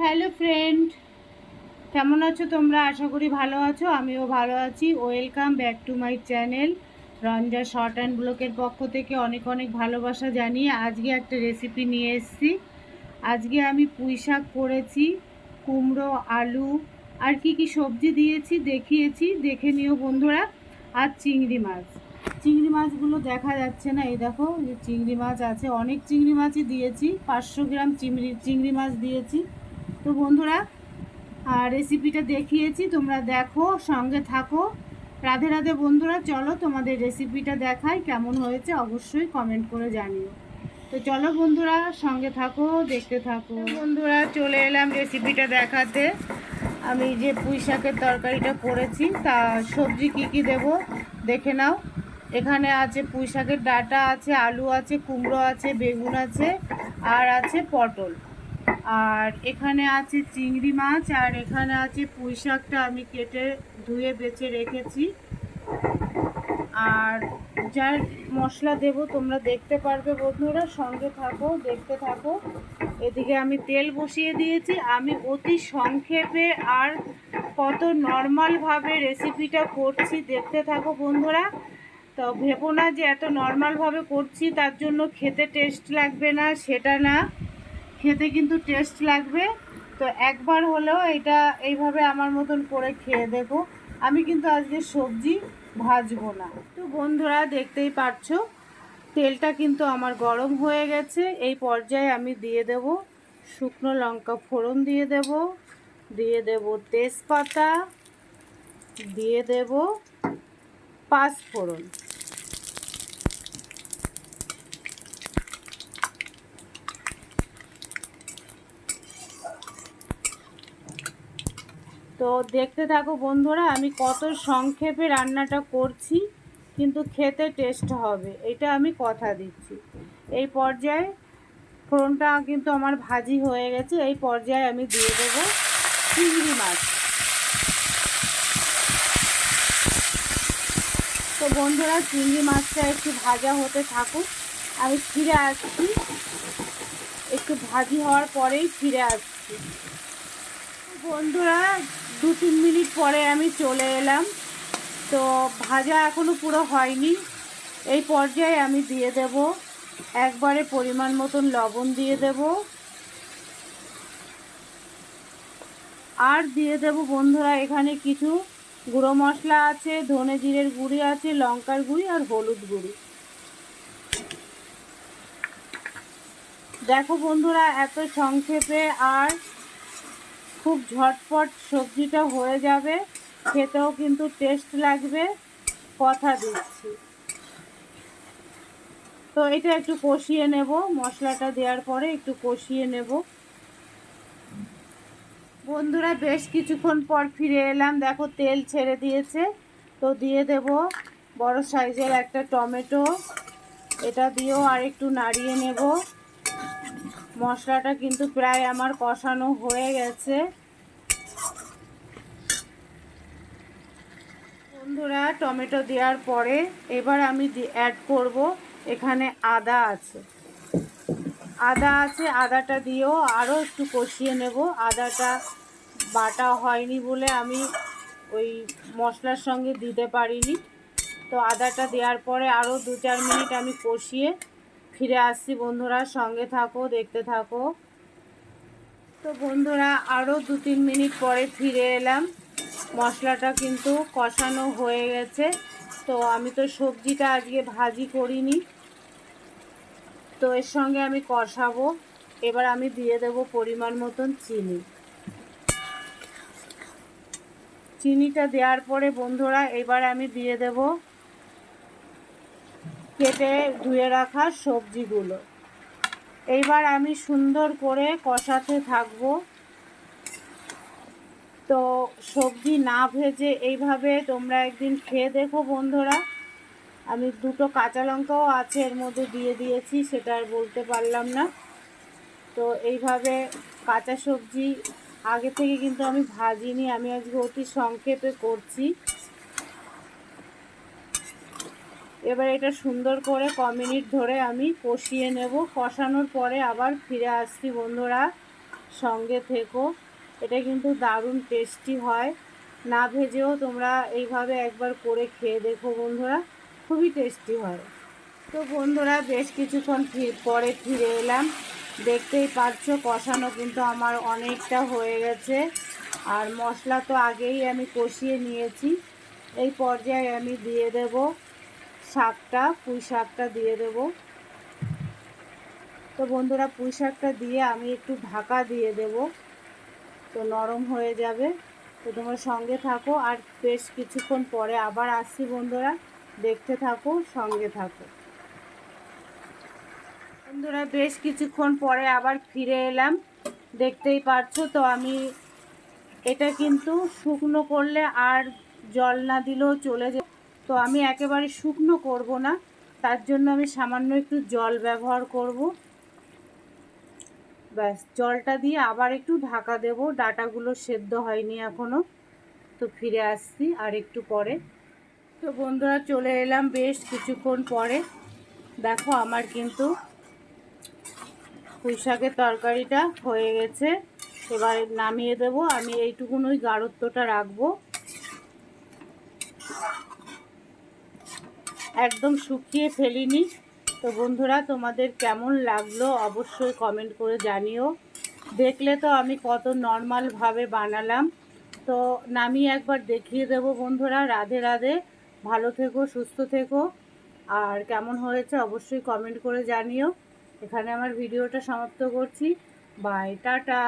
Hello friend কেমন আছো তোমরা? আশা করি ভালো আছো, আমিও ভালো আছি। Welcome back to my channel Ranja short and ব্লকের পক্ষ থেকে অনেক অনেক ভালোবাসা জানিয়ে আজকে একটা রেসিপি নিয়ে এসেছি। আজকে আমি পুঁই শাক করেছি, কুমড়ো, আলু, আর কি কি সবজি দিয়েছি, দেখিয়েছি। দেখে নিও বন্ধুরা। আর চিংড়ি মাছ। চিংড়ি মাছগুলো দেখা যাচ্ছে না, এই দেখো যে চিংড়ি মাছ আছে। অনেক চিংড়ি মাছই দিয়েছি, পাঁচশো গ্রাম চিংড়ি চিংড়ি মাছ দিয়েছি। তো বন্ধুরা, আর রেসিপিটা দেখিয়েছি, তোমরা দেখো, সঙ্গে থাকো। রাধে রাধে বন্ধুরা, চলো তোমাদের রেসিপিটা দেখাই, কেমন হয়েছে অবশ্যই কমেন্ট করে জানিও। তো চলো বন্ধুরা, সঙ্গে থাকো, দেখতে থাকো। বন্ধুরা, চলে এলাম রেসিপিটা দেখাতে। আমি যে পুঁই শাকের তরকারিটা করেছি, তা সবজি কি কি দেব দেখে নাও। এখানে আছে পুঁই শাকের ডাটা আছে, আলু আছে, কুমড়ো আছে, বেগুন আছে, আর আছে পটল। আর এখানে আছে চিংড়ি মাছ, আর এখানে আছে পুঁই শাকটা আমি কেটে ধুয়ে বেছে রেখেছি। আর যার মশলা দেব তোমরা দেখতে পারবে বন্ধুরা, সঙ্গে থাকো, দেখতে থাকো। এদিকে আমি তেল বসিয়ে দিয়েছি। আমি অতি সংক্ষেপে আর কত নর্মালভাবে রেসিপিটা করছি, দেখতে থাকো বন্ধুরা। তো ভেবো না যে এত নর্মালভাবে করছি, তার জন্য খেতে টেস্ট লাগবে না, সেটা না। খেতে কিন্তু টেস্ট লাগবে। তো একবার হলেও এটা এইভাবে আমার মতন করে খেয়ে দেখো। আমি কিন্তু আজকে সবজি ভাজবো না। তো বন্ধুরা, দেখতেই পারছ, তেলটা কিন্তু আমার গরম হয়ে গেছে। এই পর্যায়ে আমি দিয়ে দেব শুকনো লঙ্কা ফোড়ন দিয়ে দেব দিয়ে দেব তেজপাতা, দিয়ে দেব পাঁচ ফোড়ন তো দেখতে থাকো বন্ধুরা, আমি কত সংক্ষেপে রান্নাটা করছি, কিন্তু খেতে টেস্ট হবে, এটা আমি কথা দিচ্ছি। এই পর্যায়ে ফোড়নটা কিন্তু আমার ভাজি হয়ে গেছে, এই পর্যায়ে আমি দিয়ে দেবো চিংড়ি মাছ। তো বন্ধুরা, চিংড়ি মাছটা একটু ভাজা হতে থাকুক, আমি ফিরে আসছি। একটু ভাজি হওয়ার পরেই ফিরে আসছি। বন্ধুরা দু তিন মিনিট পরে আমি চলে এলাম। তো ভাজা এখনও পুরো হয়নি। এই পর্যায়ে আমি দিয়ে দেব একবারে পরিমাণ মতন লবণ দিয়ে দেব। আর দিয়ে দেব বন্ধুরা এখানে কিছু গুঁড়ো মশলা আছে, ধনে জিরের গুঁড়ি আছে, লঙ্কার গুঁড়ি আর হলুদ গুঁড়ি। দেখো বন্ধুরা এত সংক্ষেপে আর খুব ঝটপট সবজিটা হয়ে যাবে, খেতেও কিন্তু টেস্ট লাগবে, কথা দিচ্ছি। তো এটা একটু কষিয়ে নেব, মশলাটা দেওয়ার পরে একটু কষিয়ে নেব। বন্ধুরা, বেশ কিছুক্ষণ পর ফিরে এলাম। দেখো, তেল ছেড়ে দিয়েছে। তো দিয়ে দেব বড় সাইজের একটা টমেটো। এটা দিয়েও আর একটু নাড়িয়ে নেব। মশলাটা কিন্তু প্রায় আমার কষানো হয়ে গেছে। বন্ধুরা, টমেটো দেওয়ার পরে এবার আমি অ্যাড করব। এখানে আদা আছে। আদা আছে, আদাটা দিয়েও আরও একটু কষিয়ে নেব। আদাটা বাটা হয়নি বলে আমি ওই মশলার সঙ্গে দিতে পারিনি। তো আদাটা দেওয়ার পরে আরও দু চার মিনিট আমি কষিয়ে ফিরে আসছি বন্ধুরা, সঙ্গে থাকো, দেখতে থাকো। তো বন্ধুরা আরও দু তিন মিনিট পরে ফিরে এলাম। মশলাটা কিন্তু কষানো হয়ে গেছে। তো আমি তো সবজিটা আজকে ভাজি করিনি। তো এর সঙ্গে আমি কষাবো। এবার আমি দিয়ে দেব পরিমাণ মতন চিনি। চিনিটা দেওয়ার পরে বন্ধুরা, এবার আমি দিয়ে দেব কেটে ধুয়ে রাখা সবজিগুলো। এইবার আমি সুন্দর করে কষাতে থাকব। তো সবজি না ভেজে এইভাবে তোমরা একদিন খেয়ে দেখো বন্ধুরা। আমি দুটো কাঁচা লঙ্কাও আছে, এর মধ্যে দিয়ে দিয়েছি, সেটা আর বলতে পারলাম না। তো এইভাবে কাঁচা সবজি আগে থেকে কিন্তু আমি ভাজিনি, আমি আজকে অতি সংক্ষেপে করছি। এবার এটা সুন্দর করে ক মিনিট ধরে আমি কষিয়ে নেব। কষানোর পরে আবার ফিরে আসছি বন্ধুরা, সঙ্গে থেকো। এটা কিন্তু দারুণ টেস্টি হয়। না ভেজেও তোমরা এইভাবে একবার করে খেয়ে দেখো বন্ধুরা, খুবই টেস্টি হয়। তো বন্ধুরা, বেশ কিছুক্ষণ পরে ফিরে এলাম। দেখতেই পাচ্ছ, কষানো কিন্তু আমার অনেকটা হয়ে গেছে। আর মশলা তো আগেই আমি কষিয়ে নিয়েছি। এই পর্যায়ে আমি দিয়ে দেব। শাকটা, পুঁই শাকটা দিয়ে দেব। তো বন্ধুরা, পুঁই শাকটা দিয়ে আমি একটু ঢাকা দিয়ে দেব। তো নরম হয়ে যাবে। তো তোমরা সঙ্গে থাকো। আর বেশ কিছুক্ষণ পরে আবার আসছি বন্ধুরা। দেখতে থাকো, সঙ্গে থাকো। বন্ধুরা, বেশ কিছুক্ষণ পরে আবার ফিরে এলাম। দেখতেই পাচ্ছ, তো আমি এটা কিন্তু শুকনো করলে আর জল না দিলেও চলে যায়। তো আমি একেবারে শুকনো করব না। তার জন্য আমি সামান্য একটু জল ব্যবহার করব। ব্যাস, জলটা দিয়ে আবার একটু ঢাকা দেব। ডাটাগুলো সেদ্ধ হয়নি এখনও তো ফিরে আসছি আর একটু পরে। তো বন্ধুরা, চলে এলাম বেশ কিছুক্ষণ পরে। দেখো আমার কিন্তু পুঁই শাকের তরকারিটা হয়ে গেছে। এবার নামিয়ে দেব। আমি এইটুকুনই গাঢ়ত্বটা রাখব। একদম শুকিয়ে ফেলিনি। তো বন্ধুরা, তোমাদের কেমন লাগল অবশ্যই কমেন্ট করে জানিও। দেখলে তো আমি কত নর্মালভাবে বানালাম। তো নামিয়ে একবার দেখিয়ে দেব বন্ধুরা। রাধে রাধে। ভালো থেকো, সুস্থ থেকো। আর কেমন হয়েছে অবশ্যই কমেন্ট করে জানিও। এখানে আমার ভিডিওটা সমাপ্ত করছি। Bye tata.